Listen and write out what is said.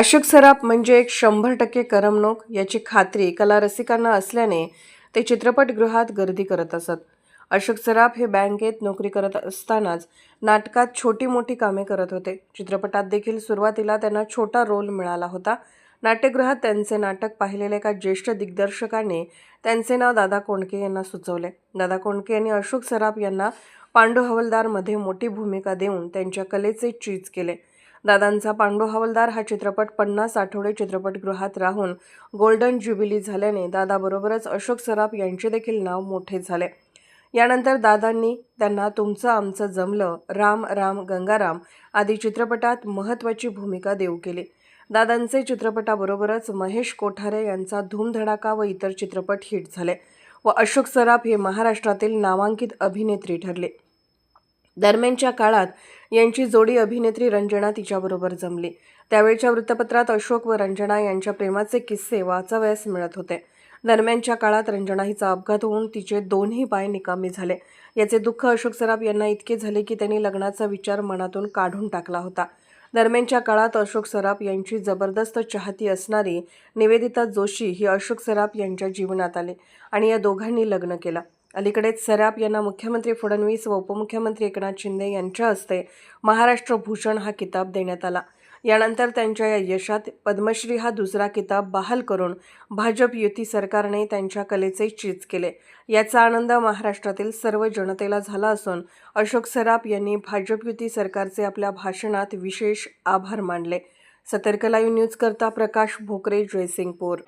अशोक सराफ म्हणजे एक शंभर टक्के करमणूक याची खात्री कला रसिकांना असल्याने ते चित्रपटगृहात गर्दी करत असत. अशोक सराफ हे बँकेत नोकरी करत असतानाच नाटकात छोटी मोठी कामे करत होते. चित्रपटात देखील सुरुवातीला त्यांना छोटा रोल मिळाला होता. नाट्यगृहात त्यांचे नाटक पाहिलेल्या एका ज्येष्ठ दिग्दर्शकाने त्यांचे नाव दादा कोंडके यांना सुचवले. दादा कोंडके यांनी अशोक सराफ यांना पांडू हवलदारमध्ये मोठी भूमिका देऊन त्यांच्या कलेचे चीज केले. दादांचा पांडू हवलदार हा चित्रपट पन्नास आठवडे चित्रपटगृहात राहून गोल्डन ज्युबिली झाल्याने दादाबरोबरच अशोक सराफ यांचे देखील नाव मोठे झाले. यानंतर दादांनी त्यांना तुमचं आमचं जमलं राम राम गंगाराम आदी चित्रपटात महत्त्वाची भूमिका देऊ केली. दादांचे चित्रपटाबरोबरच महेश कोठारे यांचा धूमधडाका व इतर चित्रपट हिट झाले व अशोक सराफ हे महाराष्ट्रातील नामांकित अभिनेत्री ठरले. दरम्यानच्या काळात यांची जोडी अभिनेत्री रंजना तिच्याबरोबर जमली. त्यावेळच्या वृत्तपत्रात अशोक व रंजना यांच्या प्रेमाचे किस्से वाचावयास मिळत होते. दरम्यानच्या काळात रंजना हिचा अपघात होऊन तिचे दोन्ही पाय निकामी झाले. याचे दुःख अशोक सराफ यांना इतके झाले की त्यांनी लग्नाचा विचार मनातून काढून टाकला होता. दरम्यानच्या काळात अशोक सराफ यांची जबरदस्त चाहती असणारी निवेदिता जोशी ही अशोक सराफ यांच्या जीवनात आली आणि या दोघांनी लग्न केलं. अलीकडेच सराफ यांना मुख्यमंत्री फडणवीस व उपमुख्यमंत्री एकनाथ शिंदे यांच्या हस्ते महाराष्ट्र भूषण हा किताब देण्यात आला. यानंतर त्यांच्या या यशात पद्मश्री हा दुसरा किताब बहाल करून भाजप युती सरकारने त्यांच्या कलेचे चीज केले. याचा आनंद महाराष्ट्रातील सर्व जनतेला झाला असून अशोक सराफ यांनी भाजप युती सरकारचे आपल्या भाषणात विशेष आभार मानले. सतर्क लाईव्ह न्यूज करता प्रकाश भोकरे जयसिंगपूर.